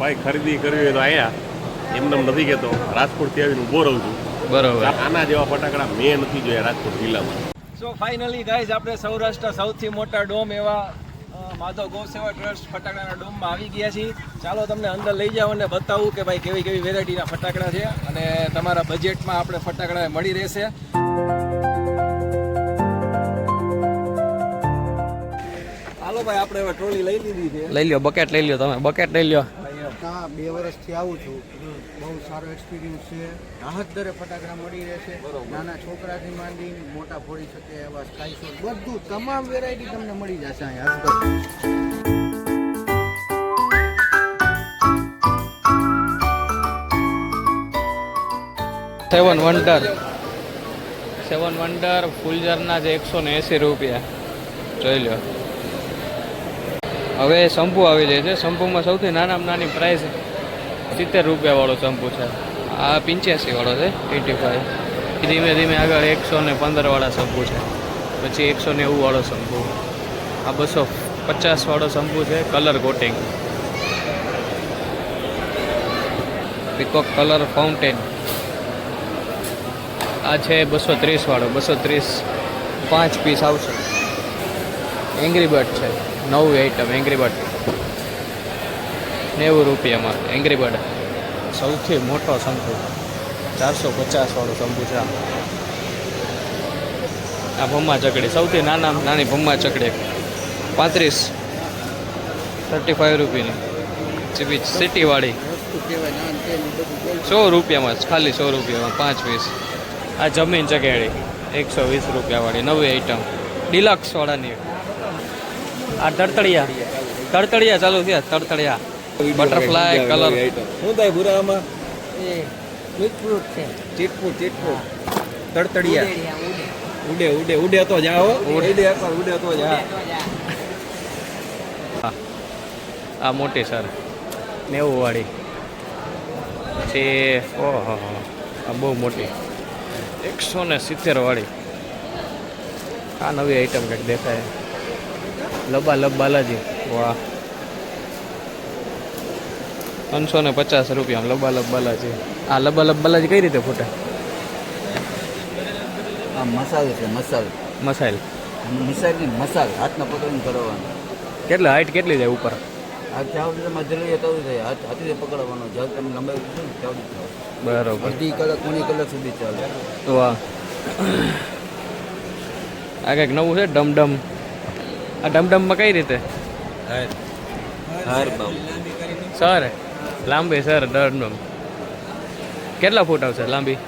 ભાઈ ખરીદી કરવી હોય તો અહીંયા એમને એમ નથી કહેતો રાજકોટથી આવીને ઊભો રહું છું. બરોબર. આના જેવા ફટાકડા મેં નથી જોયા રાજકોટ જિલ્લામાં. સો ફાઇનલી ગાઈઝ આપણે સૌરાષ્ટ્ર સૌથી મોટા ડોમ એવા માધવ ગૌ સેવા ટ્રસ્ટ ફટાકડાના ડોમમાં આવી ગયા છીએ. ચાલો તમને અંદર લઈ જાઓ અને બતાવું કે ભાઈ કેવી કેવી વેરાયટીના ફટાકડા છે અને તમારા બજેટમાં આપણે ફટાકડા મળી રહેશે. હાલો ભાઈ આપણે હવે ટ્રોલી લઈ લીધી છે. લઈ લ્યો બકેટ લઈ લ્યો તમે. બકેટ લઈ લ્યો. હા બે વર્ષથી આવું છું. બહુ સારો એક્સપિરિયન્સ છે. રાહત દરે ફટાકડા મળી રહેશે નાના છોકરાથી માંડી મોટા ફોડી શકે એવા સ્કાય શોટ બધું તમામ વેરાયટી તમને મળી જશે અહીંયા સેવન વન્ડર સેવન વન્ડર ફૂલઝરના જે એકસો ને એંસી રૂપિયા. જોઈ લો. હવે શંપુ આવી જાય છે. શંપુમાં સૌથી નાનામાં નાની પ્રાઇસ સિત્તેર રૂપિયાવાળો શંપુ છે. આ પંચ્યાસીવાળો છે એટી ફાઈવ ધીમે ધીમે આગળ એકસો ને પંદરવાળા શંપુ છે. પછી એકસો નેવું વાળો શંપુ. આ બસો પચાસ વાળો શંપુ છે colour coating peacock colour fountain આ છે બસો ત્રીસ વાળો, બસો ત્રીસ પાંચ પીસ આવશે. એંગ્રી બર્ડ છે. નવું આઈટમ એંગ્રી બર્ડ નેવું રૂપિયામાં એંગ્રી બર્ડ સૌથી મોટો શંકુ ચારસો પચાસવાળો વાળો છે આ. ભમ્મા ચકડી, સૌથી નાના નાની ભમ્મા ચકડી પાંત્રીસ. થર્ટી ફાઈવ રૂપિયાની ચીપી સિટીવાળી સો રૂપિયામાં જ, ખાલી સો રૂપિયામાં, પાંચ પીસ આ જમીન ચકેડી, એકસો વીસ રૂપિયાવાળી નવી આઈટમ ડિલક્સ વાળાની આ તડતડિયા તડતડિયા ચાલુ થયા તડતડિયા બટરફ્લાય કલર શું થાય ભૂરામાં એ છે. ચીટપુટ ચીટપુટ તડતડિયા ઉડે ઉડે ઉડે. તો જાઓ ઉડે. તો ઉડે તો જા. આ મોટી સર. નેવું વાળી. પછી ઓહો આ બહુ મોટી. એકસો ને સિત્તેર વાળી. આ નવી આઈટમ કંઈક દેખાય. લબા લબ બાલાજી. વાહ. ત્રણસો ને પચાસ રૂપિયા લબા લબ બાલાજી. આ લબા લબ બાલાજી કઈ રીતે ફૂટે? આ મસાલો છે મસાલો. મસાઈલ મિસાઈલની મસાલ હાથના પકડીને કરવાનો. કેટલા હાઈટ કેટલી જાય ઉપર? આ જ્યાં સુધી તમે ધરીએ તો થાય હાથ હાથથી પકડવાનો. જ્યાં તમે લંબાઈ દીધું ને ત્યાં સુધી થાય બરોબર. અડધી કલાક પોણી કલાક સુધી ચાલે. વાહ. આ કંઈક નવું છે? ડમડમ. આ ડમડમમાં કઈ રીતે? સર લાંબી સર ડમડમ કેટલા ફૂટ આવશે લાંબી?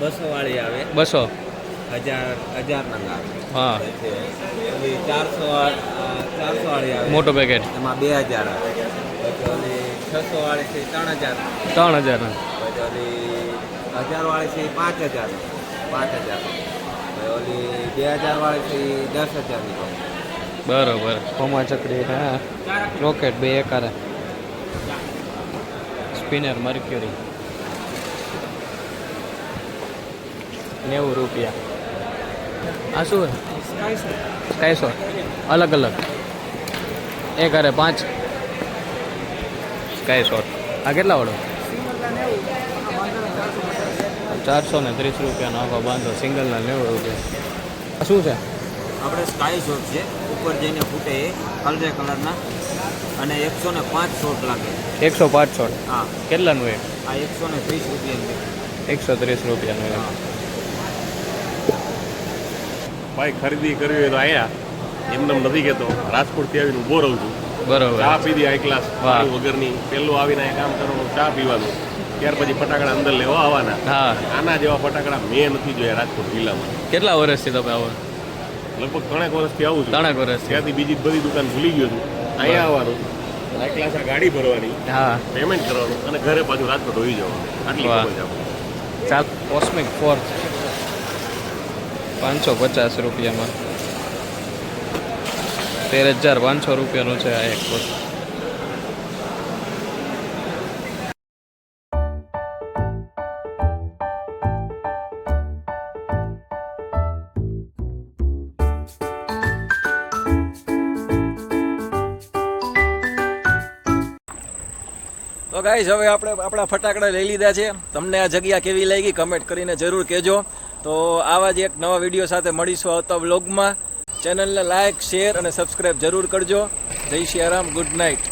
બસો વાળી આવે. બસો? હજાર હજાર નંગ આવે હા. ચારસો ચારસો વાળી આવે. મોટો પેકેટ એમાં બે હજાર આવે. છસો વાળી છે ત્રણ હજાર ત્રણ હજાર. હજાર વાળી છે પાંચ હજાર. પાંચ હજાર. ઓલી બે હજાર વાળી છે દસ હજારની બરોબર. કોમા ચકડી હા. રોકેટ બે એકારે. સ્પિનર મર્ક્યુરી નેવું રૂપિયા. આ શું સ્કાય શોટ અલગ અલગ. એક અરે પાંચ. સ્કાય શોટ આ કેટલા વાળો? ચારસો ને ત્રીસ રૂપિયાનો આખો બાંધો સિંગલના નેવું રૂપિયા. શું છે? આપણે સ્કાય શોટ છે. ઉપર જઈને ફૂટે એ હળદે કલરના. અને એકસો ને પાંચ શોટ લાગે. એકસો પાંચ શોટ. હા. કેટલાનું એ? આ એકસો ને ત્રીસ રૂપિયાનું એકસો ત્રીસ રૂપિયાનું એ. ભાઈ ખરીદી કરવી હોય તો અહીંયા એમને એમ નથી કહેતો. રાજકોટથી આવીને ઊભો રહું છું. બરોબર. ચા પીધી આ ક્લાસ વગરની. પેલું આવીને કામ કરવાનું ચા પીવાનું. ત્યાર પછી ફટાકડા અંદર લેવા આવવાના. હા. આના જેવા ફટાકડા મેં નથી જોયા રાજકોટ જિલ્લામાં. કેટલા વર્ષથી તમે આવો? લગભગ ત્રણેક વર્ષથી આવું છું. ત્રણેક વર્ષ ત્યાંથી બીજી બધી દુકાન ભૂલી ગયો છું. અહીંયા આવવાનું. ક્લાસ ગાડી ભરવાની. હા. પેમેન્ટ કરવાનું અને ઘરે પાછું રાજકોટ હોઈ જવાનું. આટલી આપણે. ચાલ કોસ્મિક ફોર્થ પાંચસો પચાસ રૂપિયામાં. તેર હજાર પાંચસો રૂપિયાનું છે આ એક કોસ્ટ તો હવે આપણે આપણા ફટાકડા લઈ લીધા છે. તમને આ જગ્યા કેવી લાગી કમેન્ટ કરીને જરૂર કહેજો. તો આવા જ એક નવા વીડિયો સાથે મળીશું આવતા વ્લોગમાં ચેનલને લાઇક શેર અને સબસ્ક્રાઈબ જરૂર કરજો. જય શ્રી રામ ગુડ નાઇટ